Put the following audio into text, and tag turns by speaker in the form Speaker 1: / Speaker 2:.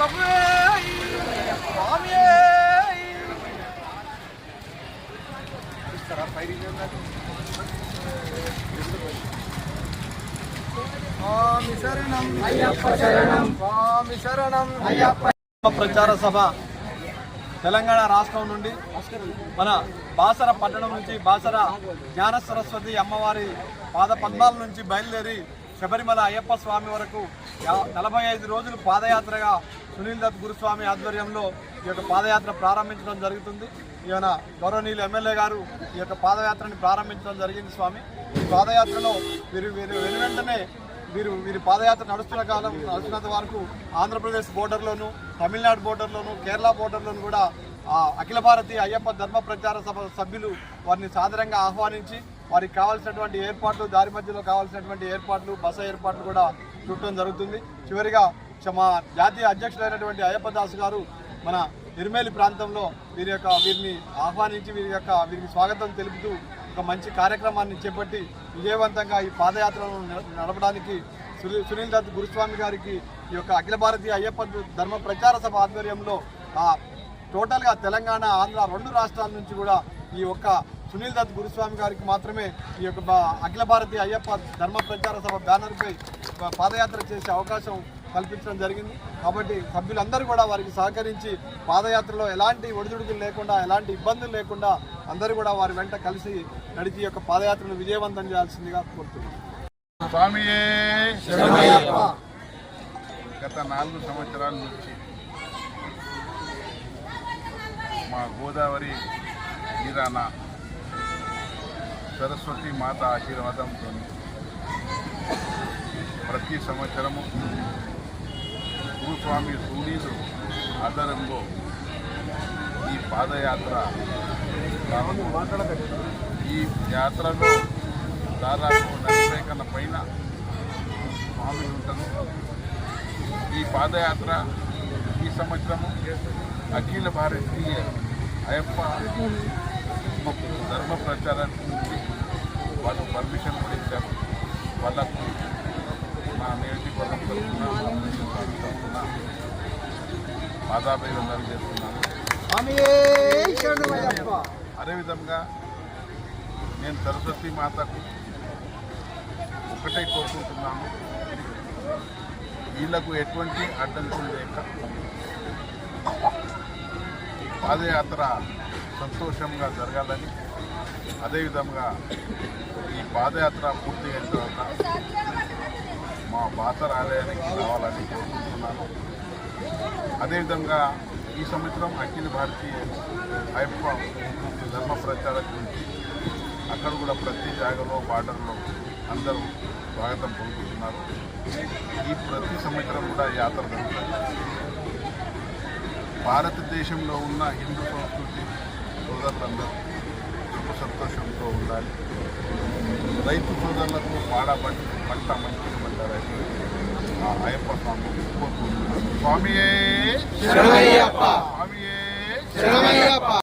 Speaker 1: ప్రభువే స్వామియే ఇస్తారా ఫైరింగ్ స్వామి శరణం అయ్యప్ప శరణం స్వామి శరణం అయ్యప్ప ప్రచార సభ తెలంగాణ రాష్ట్రం నుండి మన బాసర పట్టణం నుంచి బాసర జ్ఞాన సరస్వతి అమ్మవారి పాద పద్మాల నుంచి బయలుదేరి శబరిమల అయ్యప్ప స్వామి వరకు నలభై ఐదు రోజులు పాదయాత్రగా సునీల్ దత్ గురుస్వామి ఆధ్వర్యంలో ఈ యొక్క పాదయాత్ర ప్రారంభించడం జరుగుతుంది. ఈయన గౌరవనీయులు ఎమ్మెల్యే గారు ఈ యొక్క పాదయాత్రని ప్రారంభించడం జరిగింది స్వామి. ఈ పాదయాత్రలో వీరు వీరు వెనువెంటనే వీరు వీరి పాదయాత్ర నడుస్తున్న కాలం నడుస్తున్నంత వరకు ఆంధ్రప్రదేశ్ బోర్డర్లోను తమిళనాడు బోర్డర్లోను కేరళ బోర్డర్లోను కూడా ఆ అఖిల భారతీయ అయ్యప్ప ధర్మ ప్రచార సభ సభ్యులు వారిని సాదరంగా ఆహ్వానించి వారికి కావాల్సినటువంటి ఏర్పాట్లు దారి మధ్యలో కావాల్సినటువంటి ఏర్పాట్లు బస ఏర్పాట్లు కూడా చూడటం జరుగుతుంది. చివరిగా చ- మా జాతీయ అధ్యక్షులైనటువంటి అయ్యప్ప దాస్ గారు మన నిర్మేలి ప్రాంతంలో వీరి యొక్క వీరిని ఆహ్వానించి వీరి యొక్క వీరికి స్వాగతం తెలుపుతూ ఒక మంచి కార్యక్రమాన్ని చేపట్టి విజయవంతంగా ఈ పాదయాత్రను నడ- నడపడానికి సునీల్ దత్ గురుస్వామి గారికి ఈ యొక్క అఖిల భారతీయ అయ్యప్ప ధర్మ ప్రచార సభ ఆధ్వర్యంలో ఆ టోటల్గా తెలంగాణ ఆంధ్ర రెండు రాష్ట్రాల నుంచి కూడా ఈ ఒక్క సునీల్ దత్ గురుస్వామి గారికి మాత్రమే ఈ యొక్క అఖిల భారతీయ అయ్యప్ప ధర్మ ప్రచార సభ బ్యానర్పై ప- పాదయాత్ర చేసే అవకాశం కల్పించడం జరిగింది. కాబట్టి సభ్యులందరూ కూడా వారికి సహకరించి పాదయాత్రలో ఎలాంటి ఒడిదుడుకులు లేకుండా ఎలాంటి ఇబ్బందులు లేకుండా అందరూ కూడా వారి వెంట కలిసి నడిచి యొక్క పాదయాత్రను విజయవంతం చేయాల్సిందిగా కోరుతున్నాను
Speaker 2: గత నాలుగు సంవత్సరాల నుంచి మా గోదావరి తీరాన సరస్వతి మాత ఆశీర్వాదంతో ప్రతి సంవత్సరము భూస్వామి సూనీలు ఆధారంలో ఈ పాదయాత్ర ఈ యాత్రలో దాదాపు నలభై కన్నా పైన స్వామి ఉంటారు. ఈ పాదయాత్ర ఈ సంవత్సరము అఖిల భారతీయ అయ్యప్ప ధర్మ ప్రచారానికి నుంచి వాళ్ళు పర్మిషన్ కూడా ఇచ్చారు. వాళ్ళకు నా నియోజకవర్గం తరఫున తరఫున పాదాభివందనం చేస్తున్నాను. అదేవిధంగా నేను సరస్వతి మాతకు ఒకటే కోరుకుంటున్నాను. వీళ్ళకు ఎటువంటి అడ్డంకులు లేక పాదయాత్ర సంతోషంగా జరగాలని అదేవిధంగా ఈ పాదయాత్ర పూర్తి అయిన తర్వాత మా బాసర ఆలయానికి రావాలని కోరుకుంటున్నాను. అదేవిధంగా ఈ సంవత్సరం అఖిల భారతీయ అయ్యప్ప ధర్మ ప్రచారం గురించి అక్కడ కూడా ప్రతి జాగాలో బార్డర్లో అందరూ స్వాగతం పొందుతున్నారు ఈ ప్రతి సంవత్సరం కూడా యాత్ర జరుగుతుంది. భారతదేశంలో ఉన్న హిందూ సంస్కృతి సోదరులందరూ సుఖ సంతోషంతో ఉండాలి. రైతు సోదరులకు పాడ పంట పంట మంచిగా ఆ అయ్యప్ప స్వామి కోరుకుంటున్నాను. స్వామియే స్వామియే